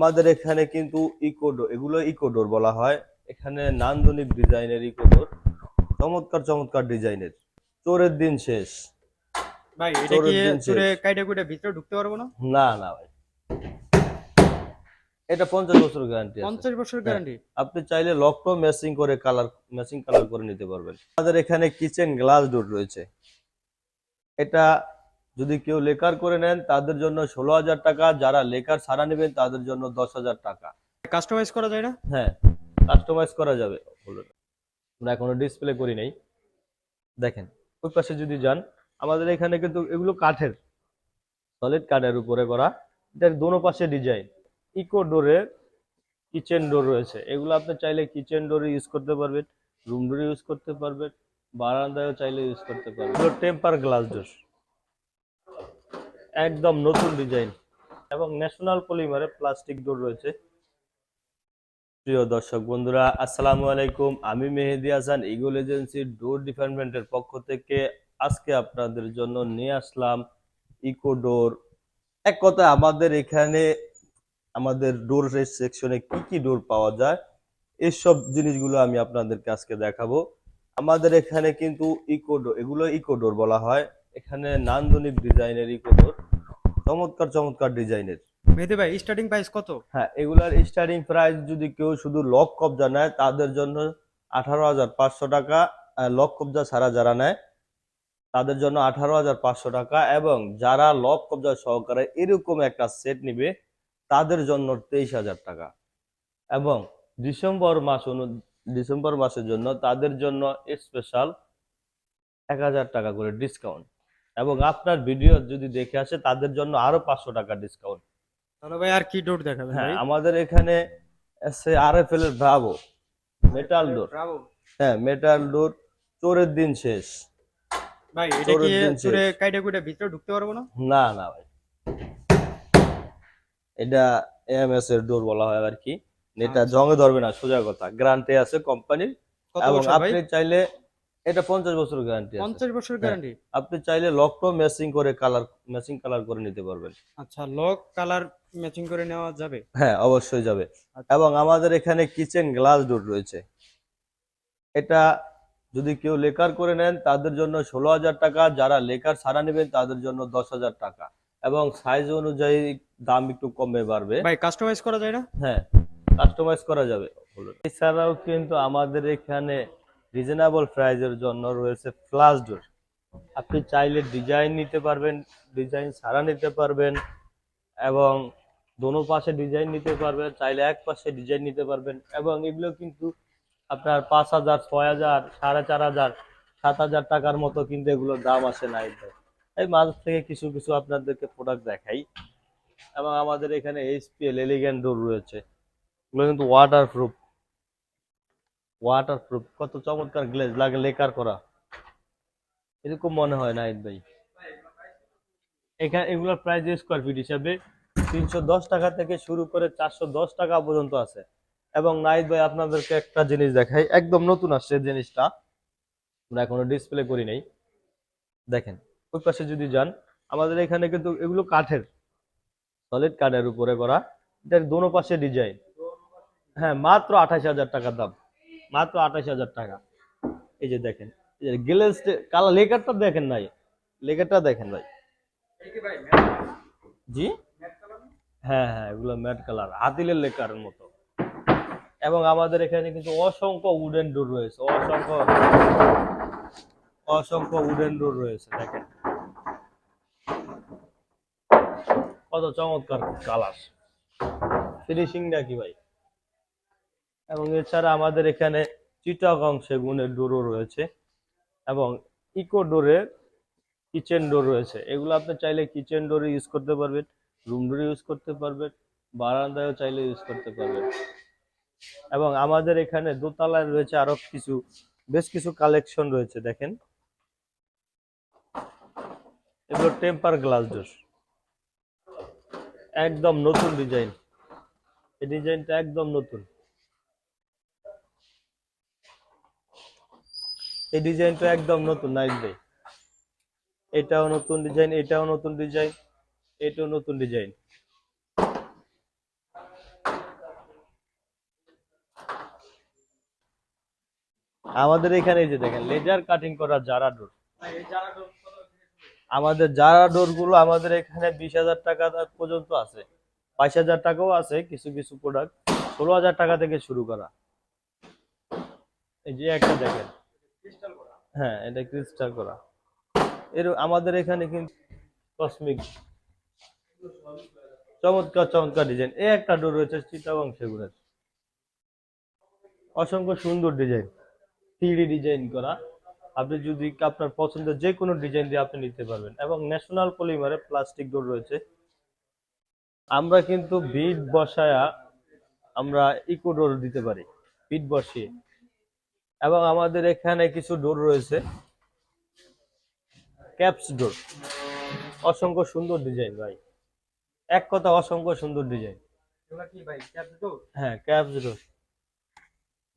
আমাদের এখানে কিন্তু ইকোডোর এগুলো ইকোডোর বলা হয়। এখানে নান্দনিক ডিজাইনের ইকোডোর চমৎকার চমৎকার ডিজাইনের। চোরের দিন শেষ। ভাই এটা কি। চুরে কাইটা কুইটা ভিতরে ঢুকতে পারব না? না না ভাই। এটা পঞ্চাশ বছর গ্যারান্টি আছে। পঞ্চাশ বছর গ্যারান্টি আপনি চাইলে লকটো ম্যাচিং করে কালার ম্যাচিং কালার করে নিতে পারবেন। আমাদের এখানে কিচেন গ্লাস ডোর রয়েছে। এটা যদি কেউ লেকার করে নেন তাদের জন্য ষোলো হাজার টাকা। যারা লেকার ছাড়া নেবেন তাদের জন্য দশ হাজার টাকা। কাস্টমাইজ করা যায় না? হ্যাঁ কাস্টমাইজ করা যাবে। আমরা এখনও ডিসপ্লে করি নাই। দেখেন ওই পাশে যদি যান আমাদের এখানে কিন্তু এগুলো কাঠের। সলিড কাঠের উপরে করা। এটার দোনো পাশে ডিজাইন ইকো ডোরের কিচেন ডোর রয়েছে। এগুলো আপনি চাইলে কিচেন ডোরে ইউজ করতে পারবেন রুম ডোরে ইউজ করতে পারবেন বারান্দায়ও চাইলে ইউজ করতে পারবেন। এগুলো টেম্পার গ্লাস ডোর একদম নতুন ডিজাইন। এবং ন্যাশনাল পলিমারে প্লাস্টিক ডোর রয়েছে। প্রিয় দর্শক বন্ধুরা, আসসালামু আলাইকুম। আমি মেহেদি হাসান, ইগল এজেন্সির ডোর ডিপার্টমেন্টের পক্ষ থেকে আজকে আপনাদের জন্য নিয়ে আসলাম ইকো ডোর। এক কথা আমাদের এখানে আমাদের ডোর সেকশনে কি কি ডোর পাওয়া যায়, এসব জিনিসগুলো আমি আপনাদেরকে আজকে দেখাবো। আমাদের এখানে কিন্তু ইকো ডোর এগুলো ইকো ডোর বলা হয়। এখানে নান্দনিক ডিজাইনের ইকো ডোর। চমৎকার চমৎকার ডিজাইনের। মেহেদি ভাই স্টার্টিং প্রাইস কত? হ্যাঁ এগুলার স্টার্টিং প্রাইস যদি কেউ শুধু লক কবজা নেয় তাদের জন্য আঠারো হাজার পাঁচশো টাকা লক কবজা ছাড়া যারা নেয় তাদের জন্য আঠারো হাজার পাঁচশো টাকা এবং যারা লক কবজা সহকারে এরকম একটা সেট নিবে তাদের জন্য তেইশ হাজার টাকা। এবং ডিসেম্বর মাস অনু ডিসেম্বর মাসের জন্য তাদের জন্য স্পেশাল এক হাজার টাকা করে ডিসকাউন্ট এবং আপনার ভিডিও যদি দেখে আসে তাদের জন্য আরও পাঁচশো টাকা ডিসকাউন্ট তাহলে ভাই আর কি ডোর দেখাবেন হ্যাঁ আমাদের এখানে আছে আরএফএল এর ব্রাভো মেটাল ডোর হ্যাঁ মেটাল ডোর চোরের দিন শেষ। ভাই এটা কি চুরে কাইটা কুইটা ভিতরে ঢুকতে পারব না? না না ভাই। এটা এমএস এর ডোর বলা হয় আর কি। এটা আচ্ছা। জঙ্গে ধরবে না সোজা কথা। গ্যারান্টি আছে কোম্পানির এবং আপনি চাইলে এটা পঞ্চাশ বছর গ্যারান্টি আছে। পঞ্চাশ বছর। গ্যারান্টি আপনি চাইলে লক লকটো ম্যাচিং করে কালার ম্যাচিং কালার করে নিতে পারবেন। আচ্ছা লক কালার ম্যাচিং করে নেওয়া যাবে? হ্যাঁ অবশ্যই যাবে। আচ্ছা। এবং আমাদের এখানে কিচেন গ্লাস ডোর রয়েছে। এটা যদি কেউ লেকার করে নেন তাদের জন্য ষোলো হাজার টাকা। যারা লেকার ছাড়া নেবেন তাদের জন্য দশ হাজার টাকা। এবং সাইজ অনুযায়ী দাম একটু কমে বাড়বে। ভাই কাস্টমাইজ করা যায় না? হ্যাঁ কাস্টমাইজ করা যাবে। এছাড়াও কিন্তু আমাদের এখানে রিজনেবল প্রাইজের জন্য রয়েছে ফ্লাশ ডোর আপনি চাইলে ডিজাইন নিতে পারবেন ডিজাইন ছাড়া নিতে পারবেন এবং দোনো পাশে ডিজাইন নিতে পারবেন, চাইলে এক পাশে ডিজাইন নিতে পারবেন এবং এগুলো কিন্তু আপনার পাঁচ হাজার, ছয় হাজার, সাড়ে চার হাজার, সাত হাজার টাকার মতো কিন্তু এগুলোর দাম আসে না। এই মাঝ থেকে কিছু কিছু আপনাদেরকে প্রোডাক্ট দেখাই। এবং আমাদের এখানে এইচপিএল এলিগেন্ট ডোর রয়েছে। এগুলো কিন্তু ওয়াটার প্রুফ ওয়াটার প্রুফ কত চমৎকার গ্লেজ লাগে লেকার করা। এরকম মনে হয় নাইট ভাই। এখানে এগুলোর প্রাইস স্কোয়ার ফিট হিসাবে তিনশো দশ টাকা থেকে শুরু করে চারশো দশ টাকা পর্যন্ত আছে। এবং নাইট ভাই, আপনাদেরকে একটা জিনিস দেখাই। একদম নতুন আসছে জিনিসটা। আমরা এখনও ডিসপ্লে করি নাই। দেখেন, ওই পাশে যদি যান, আমাদের এখানে কিন্তু এগুলো কাঠের। সলিড কাঠের উপরে করা। এটার দোনো পাশে ডিজাইন হ্যাঁ মাত্র আঠাশ হাজার টাকা দাম। মাত্র আঠাশ হাজার টাকা। এই যে দেখেন গ্লেস কালার লেকারটা দেখেন নাই লেকারটা দেখেন ভাই। জি? হ্যাঁ হ্যাঁ এগুলো ম্যাট কালার হাতিলের লেকারের মতো। এবং আমাদের এখানে কিন্তু অসংখ্য উডেন ডোর রয়েছে, অসংখ্য অসংখ্য উডেন ডোর রয়েছে, দেখেন। কত চমৎকার কালার ফিনিশিং নাকি ভাই? এবং এছাড়া আমাদের এখানে চিটাগং সেগুনের ডোরও রয়েছে এবং ইকো ডোরের কিচেন ডোর রয়েছে। এগুলো আপনি চাইলে কিচেন ডোরে ইউজ করতে পারবেন, রুম ডোরে ইউজ করতে পারবেন, বারান্দায়ও চাইলে ইউজ করতে পারবেন। এবং আমাদের এখানে দোতলায় রয়েছে আরও কিছু, বেশ কিছু কালেকশন রয়েছে, দেখেন। এগুলো টেম্পার গ্লাস ডোর। একদম নতুন ডিজাইন। এই ডিজাইনটা একদম নতুন। এই ডিজাইনটা একদম নতুন, নাইস ভাই। এটাও নতুন ডিজাইন, এটাও নতুন ডিজাইন, এটাও নতুন ডিজাইন। আমাদের এখানে যে দেখেন লেজার কাটিং করা জারা ডোর আমাদের জারা ডোরগুলো আমাদের এখানে বিশ হাজার টাকা পর্যন্ত আছে। বাইশ হাজার টাকাও আছে কিছু কিছু প্রোডাক্ট ষোলো হাজার টাকা থেকে শুরু করা। এই যে একটা দেখেন। হ্যাঁ এটা ক্রিস্টাল করা। এর আমাদের এখানে কিন্তু কসমিক চমৎকার চমৎকার ডিজাইন এই একটা ডোর রয়েছে চিটাগং সেগুনের। অসংখ্য সুন্দর ডিজাইন থ্রি ডিজাইন করা। আপনি যদি আপনার পছন্দের যে কোনো ডিজাইন দিয়ে আপনি নিতে পারবেন। এবং ন্যাশনাল পলিমারে প্লাস্টিক ডোর রয়েছে। আমরা কিন্তু বিট বসায়া আমরা ইকো ডোর দিতে পারি। বিট বসিয়ে। এবং আমাদের এখানে কিছু ডোর রয়েছে। Caps door. অসংখ্য সুন্দর ডিজাইন ভাই। এক কথা অসংখ্য সুন্দর ডিজাইন। হ্যাঁ ক্যাপস ডোর।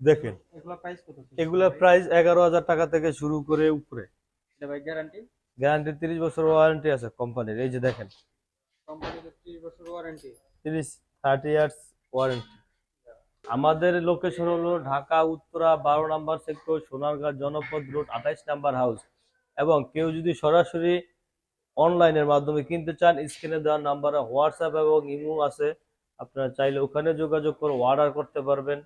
দেখেন এগুলা প্রাইস এগারো হাজার টাকা থেকে শুরু করে উপরে। গ্যারান্টি গ্যারান্টি তিরিশ বছর ওয়ারেন্টি আছে কোম্পানির এই যে দেখেন। কোম্পানিতে 30 বছর ওয়ারেন্টি তিরিশ থার্টি ইয়ার্স ওয়ারেন্টি আমাদের লোকেশন হলো ঢাকা, উত্তরা, বারো নাম্বার সেক্টর সোনারগাঁ জনপদ রোড আঠাইশ নাম্বার হাউস এবং কেউ যদি সরাসরি অনলাইনের মাধ্যমে কিনতে চান স্ক্রিনে দেওয়ার নাম্বারে হোয়াটসঅ্যাপ এবং ইমো আছে। আপনারা চাইলে ওখানে যোগাযোগ করে অর্ডার করতে পারবেন।